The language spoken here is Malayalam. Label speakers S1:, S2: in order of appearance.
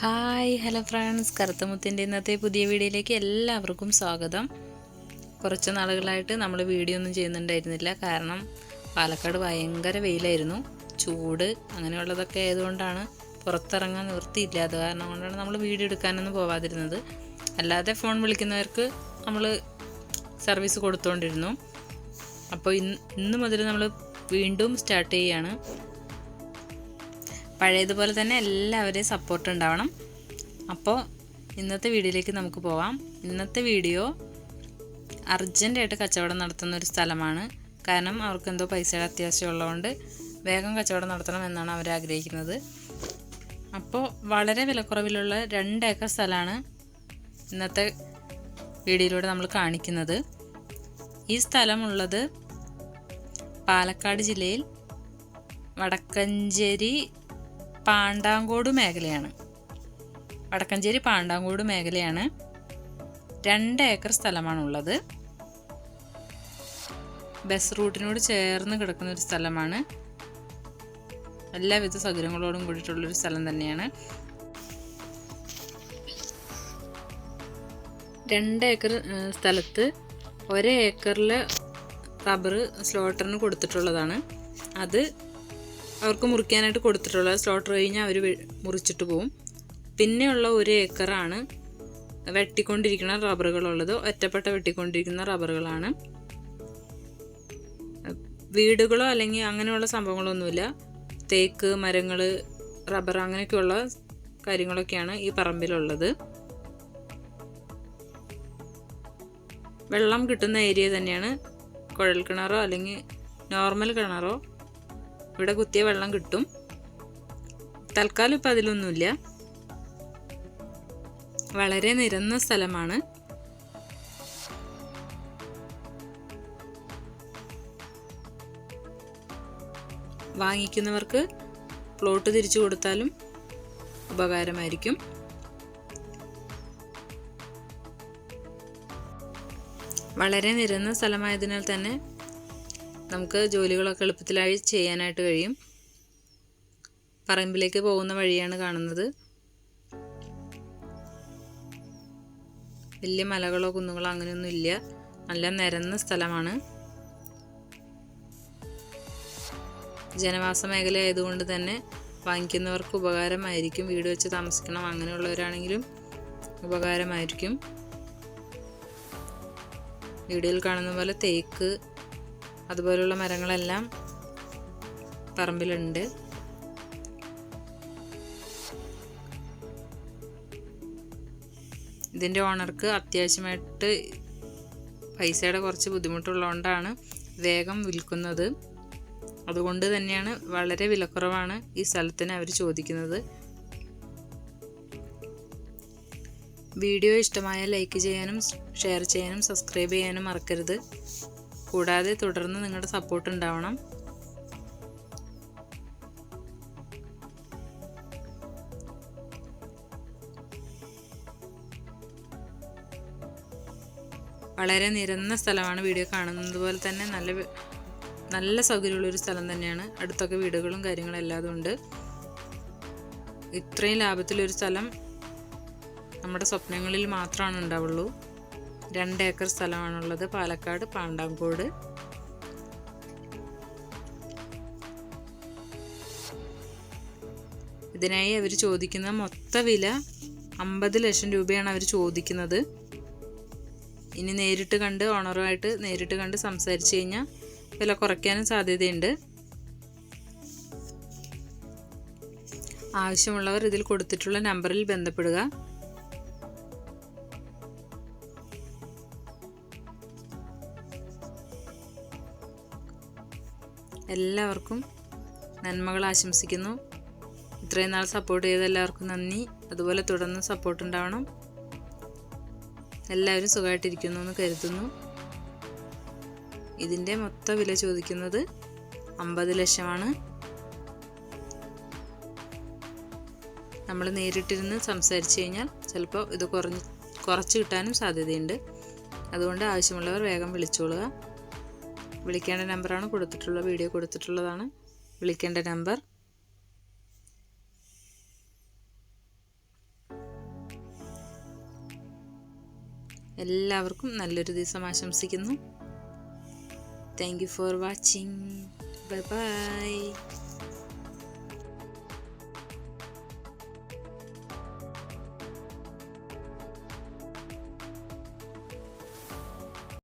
S1: Hi hello friends. കറുത്തമുത്തിന്റെ ഇന്നത്തെ പുതിയ വീഡിയോയിലേക്ക് എല്ലാവർക്കും സ്വാഗതം. കുറച്ച് നാളുകളായിട്ട് നമ്മൾ വീഡിയോ ഒന്നും ചെയ്യുന്നുണ്ടായിരുന്നില്ല. കാരണം പാലക്കാട് ഭയങ്കര വെയിലായിരുന്നു. ചൂട് അങ്ങനെയുള്ളതൊക്കെ ആയതുകൊണ്ടാണ് പുറത്തിറങ്ങാൻ നിവൃത്തിയില്ല. അത് കാരണം കൊണ്ടാണ് നമ്മൾ വീഡിയോ എടുക്കാനൊന്നും പോവാതിരുന്നത്. അല്ലാതെ ഫോൺ വിളിക്കുന്നവർക്ക് നമ്മൾ സർവീസ് കൊടുത്തുകൊണ്ടിരുന്നു അപ്പോൾ ഇന്ന് ഇന്ന് മുതൽ നമ്മൾ വീണ്ടും സ്റ്റാർട്ട് ചെയ്യുകയാണ് പഴയതുപോലെ തന്നെ എല്ലാവരെയും സപ്പോർട്ട് ഉണ്ടാവണം. അപ്പോൾ ഇന്നത്തെ വീഡിയോയിലേക്ക് നമുക്ക് പോവാം. ഇന്നത്തെ വീഡിയോ അർജന്റായിട്ട് കച്ചവടം നടത്തുന്ന ഒരു സ്ഥലമാണ്. കാരണം അവർക്ക് എന്തോ പൈസയുടെ അത്യാവശ്യം ഉള്ളതുകൊണ്ട് വേഗം കച്ചവടം നടത്തണം എന്നാണ് അവർ ആഗ്രഹിക്കുന്നത്. അപ്പോൾ വളരെ വിലക്കുറവിലുള്ള രണ്ട് ഏക്കർ സ്ഥലമാണ് ഇന്നത്തെ വീഡിയോയിലൂടെ നമ്മൾ കാണിക്കുന്നത്. ഈ സ്ഥലമുള്ളത് പാലക്കാട് ജില്ലയിൽ വടക്കഞ്ചേരി പാണ്ടാങ്കോട് മേഖലയാണ്. വടക്കഞ്ചേരി പാണ്ടാങ്കോട് മേഖലയാണ്. രണ്ട് ഏക്കർ സ്ഥലമാണുള്ളത്. ബസ് റൂട്ടിനോട് ചേർന്ന് കിടക്കുന്ന ഒരു സ്ഥലമാണ്. എല്ലാവിധ സൗകര്യങ്ങളോടും കൂടിയിട്ടുള്ളൊരു സ്ഥലം തന്നെയാണ്. രണ്ട് ഏക്കർ സ്ഥലത്ത് ഒരേ ഏക്കറിൽ റബ്ബർ സ്ലോട്ടറിന് കൊടുത്തിട്ടുള്ളതാണ്. അത് അവർക്ക് മുറിക്കാനായിട്ട് കൊടുത്തിട്ടുള്ളത് സ്ലോട്ടർ കഴിഞ്ഞാൽ അവർ മുറിച്ചിട്ട് പോവും. പിന്നെയുള്ള ഒരു ഏക്കറാണ് വെട്ടിക്കൊണ്ടിരിക്കുന്ന റബ്ബറുകളുള്ളത്. ഒറ്റപ്പെട്ട വെട്ടിക്കൊണ്ടിരിക്കുന്ന റബ്ബറുകളാണ്. വീടുകളോ അല്ലെങ്കിൽ അങ്ങനെയുള്ള സംഭവങ്ങളൊന്നുമില്ല. തേക്ക് മരങ്ങൾ റബ്ബർ അങ്ങനെയൊക്കെയുള്ള കാര്യങ്ങളൊക്കെയാണ് ഈ പറമ്പിലുള്ളത്. വെള്ളം കിട്ടുന്ന ഏരിയ തന്നെയാണ് കുഴൽ കിണറോ അല്ലെങ്കിൽ നോർമൽ കിണറോ ഇവിടെ കുത്തിയ വെള്ളം കിട്ടും. തൽക്കാലം ഇപ്പം അതിലൊന്നുമില്ല. വളരെ നിരന്ന സ്ഥലമാണ്. വാങ്ങിക്കുന്നവർക്ക് പ്ലോട്ട് തിരിച്ചു കൊടുത്താലും ഉപകാരമായിരിക്കും. വളരെ നിരന്ന സ്ഥലമായതിനാൽ തന്നെ നമുക്ക് ജോലികളൊക്കെ എളുപ്പത്തിലായി ചെയ്യാനായിട്ട് കഴിയും. പറമ്പിലേക്ക് പോകുന്ന വഴിയാണ് കാണുന്നത്. വലിയ മലകളോ കുന്നുകളോ അങ്ങനെയൊന്നും ഇല്ല. നല്ല നിരന്ന സ്ഥലമാണ്. ജനവാസ മേഖല ആയതുകൊണ്ട് തന്നെ വാങ്ങിക്കുന്നവർക്ക് ഉപകാരമായിരിക്കും. വീട് വെച്ച് താമസിക്കണം അങ്ങനെയുള്ളവരാണെങ്കിലും ഉപകാരമായിരിക്കും. വീഡിയോയിൽ കാണുന്ന പോലെ തേക്ക് അതുപോലുള്ള മരങ്ങളെല്ലാം പറമ്പിലുണ്ട്. ഇതിന്റെ ഓണർക്ക് അത്യാവശ്യമായിട്ട് പൈസയുടെ കുറച്ച് ബുദ്ധിമുട്ടുള്ളതുകൊണ്ടാണ് വേഗം വിൽക്കുന്നത്. അതുകൊണ്ട് തന്നെയാണ് വളരെ വിലക്കുറവാണ് ഈ സ്ഥലത്തിന് അവർ ചോദിക്കുന്നത്. വീഡിയോ ഇഷ്ടമായ ലൈക്ക് ചെയ്യാനും ഷെയർ ചെയ്യാനും സബ്സ്ക്രൈബ് ചെയ്യാനും മറക്കരുത്. കൂടാതെ തുടർന്ന് നിങ്ങളുടെ സപ്പോർട്ട് ഉണ്ടാവണം. വളരെ നിരന്ന സ്ഥലമാണ് വീഡിയോ കാണുന്നത് പോലെ തന്നെ നല്ല നല്ല സൗകര്യമുള്ളൊരു സ്ഥലം തന്നെയാണ്. അടുത്തൊക്കെ വീടുകളും കാര്യങ്ങളും എല്ലാം ഉണ്ട്. ഇത്രയും ലാഭത്തിലൊരു സ്ഥലം നമ്മുടെ സ്വപ്നങ്ങളിൽ മാത്രമാണ് ഉണ്ടാവുള്ളൂ. രണ്ട് ഏക്കർ സ്ഥലമാണുള്ളത്. പാലക്കാട് പാണ്ടാങ്കോട്. ഇതിനായി അവർ ചോദിക്കുന്ന മൊത്ത വില അമ്പത് ലക്ഷം രൂപയാണ് അവർ ചോദിക്കുന്നത്. ഇനി നേരിട്ട് കണ്ട് ഓണറുമായിട്ട് നേരിട്ട് കണ്ട് സംസാരിച്ച് കഴിഞ്ഞാൽ വില കുറയ്ക്കാനും സാധ്യതയുണ്ട്. ആവശ്യമുള്ളവർ ഇതിൽ കൊടുത്തിട്ടുള്ള നമ്പറിൽ ബന്ധപ്പെടുക. എല്ലാവർക്കും നന്മകൾ ആശംസിക്കുന്നു. ഇത്രയും നാൾ സപ്പോർട്ട് ചെയ്ത എല്ലാവർക്കും നന്ദി. അതുപോലെ തുടർന്ന് സപ്പോർട്ട് ഉണ്ടാവണം. എല്ലാവരും സുഖമായിട്ടിരിക്കുന്നു എന്ന് കരുതുന്നു. ഇതിന്റെ മൊത്ത വില ചോദിക്കുന്നത് അമ്പത് ലക്ഷമാണ്. നമ്മൾ നേരിട്ടിരുന്ന് സംസാരിച്ച് കഴിഞ്ഞാൽ ചിലപ്പോൾ ഇത് കുറഞ്ഞ് കുറച്ച് കിട്ടാനും സാധ്യതയുണ്ട്. അതുകൊണ്ട് ആവശ്യമുള്ളവർ വേഗം വിളിച്ചോളുക. വിളിക്കേണ്ട നമ്പറാണ് കൊടുത്തിട്ടുള്ളത് വീഡിയോ കൊടുത്തിട്ടുള്ളതാണ്. വിളിക്കേണ്ട നമ്പർ. എല്ലാവർക്കും നല്ലൊരു ദിവസം ആശംസിക്കുന്നു. Thank you for watching bye bye